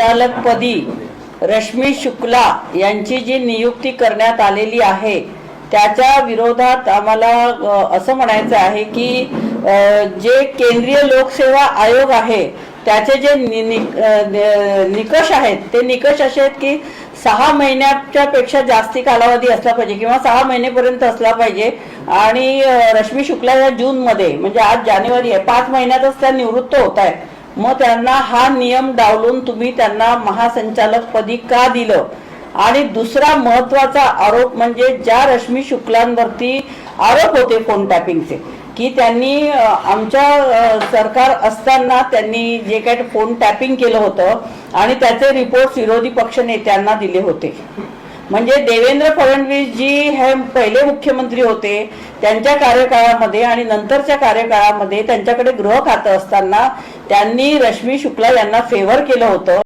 संचालकपदी रश्मी शुक्ला यांची जी नियुक्ती करण्यात आलेली आहे त्याच्या विरोधात आम्हाला असं म्हणायचं आहे की जे केंद्रीय लोकसेवा आयोग आहे त्याचे जे नि- नि- निकष आहेत ते निकष असे आहेत की सहा महिन्याच्या पेक्षा जास्ती कालावधी असला पाहिजे किंवा सहा महिनेपर्यंत असला पाहिजे आणि रश्मी शुक्ला या जूनमध्ये म्हणजे आज जानेवारी आहे पाच महिन्यातच त्या निवृत्त होत आहे मग त्यांना हा नियम डावलून तुम्ही त्यांना महासंचालक पदी का दिलं? आणि दुसरा महत्त्वाचा आरोप म्हणजे ज्या रश्मी शुक्लांवरती आरोप होते फोन टॅपिंगचे की त्यांनी आमच्या सरकार असताना त्यांनी जे काही फोन टॅपिंग केलं होतं आणि त्याचे रिपोर्ट विरोधी पक्ष नेत्यांना दिले होते. म्हणजे देवेंद्र फडणवीस जी हे पहिले मुख्यमंत्री होते त्यांच्या कार्यकाळामध्ये आणि नंतरच्या कार्यकाळामध्ये त्यांच्याकडे गृह खातं असताना त्यांनी रश्मी शुक्ला यांना फेवर केलं होतं.